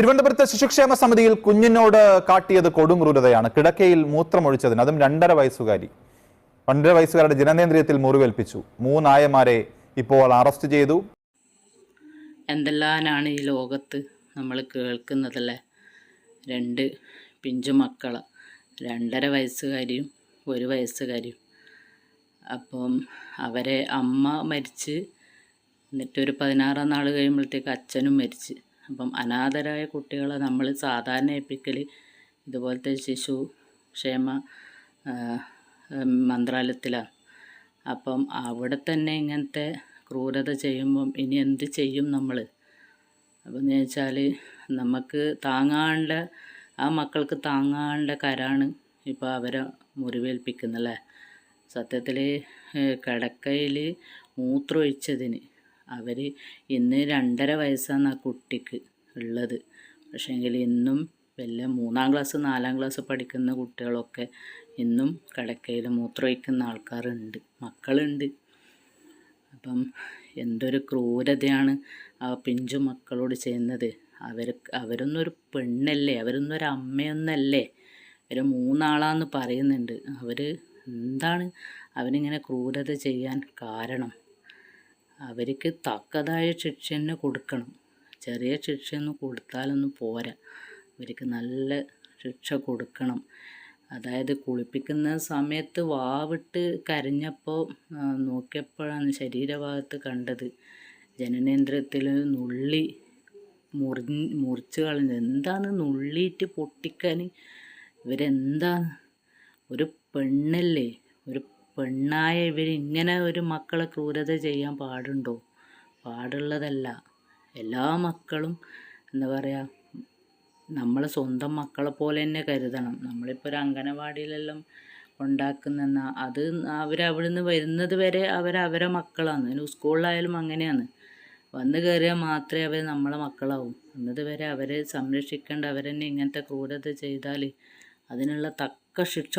തിരുവനന്തപുരത്ത് ശിശുക്ഷേമ സമിതിയിൽ കുഞ്ഞിനോട് കാട്ടിയത് കൊടുംക്രൂരതയാണ് കിടക്കയിൽ മൂത്രമൊഴിച്ചതിന്. അതും രണ്ടര വയസ്സുകാരി. രണ്ടര വയസ്സുകാരുടെ ജനനേന്ദ്രിയത്തിൽ മുറിവേൽപ്പിച്ചു. മൂന്നായമാരെ ഇപ്പോൾ അറസ്റ്റ് ചെയ്തു. എന്തെല്ലാനാണ് ഈ ലോകത്ത് നമ്മൾ കേൾക്കുന്നതല്ലേ? രണ്ട് പിഞ്ചു മക്കൾ രണ്ടര വയസ്സുകാരിയും ഒരു വയസ്സുകാരിയും. അപ്പം അവരെ അമ്മ മരിച്ച് എന്നിട്ടൊരു പതിനാറാം നാൾ കഴിയുമ്പോഴത്തേക്ക് അച്ഛനും മരിച്ച്. അപ്പം അനാഥരായ കുട്ടികളെ നമ്മൾ സാധാരണ ഏൽപ്പിക്കൽ ഇതുപോലത്തെ ശിശു ക്ഷേമ മന്ത്രാലയത്തിലാണ് അപ്പം അവിടെ തന്നെ ഇങ്ങനത്തെ ക്രൂരത ചെയ്യുമ്പം ഇനി എന്ത് ചെയ്യും നമ്മൾ? അപ്പം എന്ന് വെച്ചാൽ നമുക്ക് താങ്ങാണ്ട ആ മക്കൾക്ക് താങ്ങാണ്ട കരാണ് ഇപ്പോൾ അവരെ മുറിവേൽപ്പിക്കുന്നല്ലേ സത്യത്തിൽ കിടക്കയിൽ മൂത്രമൊഴിച്ചതിന് അവർ ഇന്ന് രണ്ടര വയസ്സാണ് ആ കുട്ടിക്ക് ഉള്ളത്. പക്ഷേങ്കിൽ ഇന്നും വല്ല മൂന്നാം ക്ലാസ് നാലാം ക്ലാസ് പഠിക്കുന്ന കുട്ടികളൊക്കെ ഇന്നും കിടക്കയിൽ മൂത്രമൊഴിക്കുന്ന ആൾക്കാരുണ്ട്. മക്കളുണ്ട്. അപ്പം എന്തൊരു ക്രൂരതയാണ് ആ പിഞ്ചു മക്കളോട് ചെയ്യുന്നത്. അവർ അവരൊന്നൊരു പെണ്ണല്ലേ അവരൊന്നൊരു അമ്മയൊന്നല്ലേ? അവർ മൂന്നാളാന്ന് പറയുന്നുണ്ട്. അവർ എന്താണ് അവരിങ്ങനെ ക്രൂരത ചെയ്യാൻ കാരണം? അവർക്ക് തക്കതായ ശിക്ഷ തന്നെ കൊടുക്കണം. ചെറിയ ശിക്ഷയൊന്നും കൊടുത്താലൊന്നും പോരാ. അവർക്ക് നല്ല ശിക്ഷ കൊടുക്കണം. അതായത് കുളിപ്പിക്കുന്ന സമയത്ത് വാവിട്ട് കരഞ്ഞപ്പോൾ നോക്കിയപ്പോഴാണ് ശരീരഭാഗത്ത് കണ്ടത്. ജനനേന്ദ്രത്തിൽ നുള്ളി മുറി മുറിച്ച് കളഞ്ഞത്. എന്താണ് നുള്ളിയിട്ട് പൊട്ടിക്കാൻ? ഇവരെന്താണ്? ഒരു പെണ്ണല്ലേ? ഒരു പെണ്ണായ ഇവർ ഇങ്ങനെ ഒരു മക്കളെ ക്രൂരത ചെയ്യാൻ പാടുണ്ടോ? പാടുള്ളതല്ല. എല്ലാ മക്കളും എന്താ പറയുക നമ്മൾ സ്വന്തം മക്കളെ പോലെ തന്നെ കരുതണം. നമ്മളിപ്പോൾ ഒരു അംഗനവാടിയിലെല്ലാം ഉണ്ടാക്കുന്ന അത് അവരവിടുന്ന് വരുന്നത് വരെ അവരവരെ അവരെ മക്കളാണ് അതിന് സ്കൂളിലായാലും അങ്ങനെയാണ്. വന്നു കയറിയാൽ മാത്രമേ അവർ നമ്മളെ മക്കളാവും. എന്നത് വരെ അവരെ സംരക്ഷിക്കേണ്ട അവരെന്നെ ഇങ്ങനത്തെ ക്രൂരത ചെയ്താൽ അതിനുള്ള തക്ക ശിക്ഷ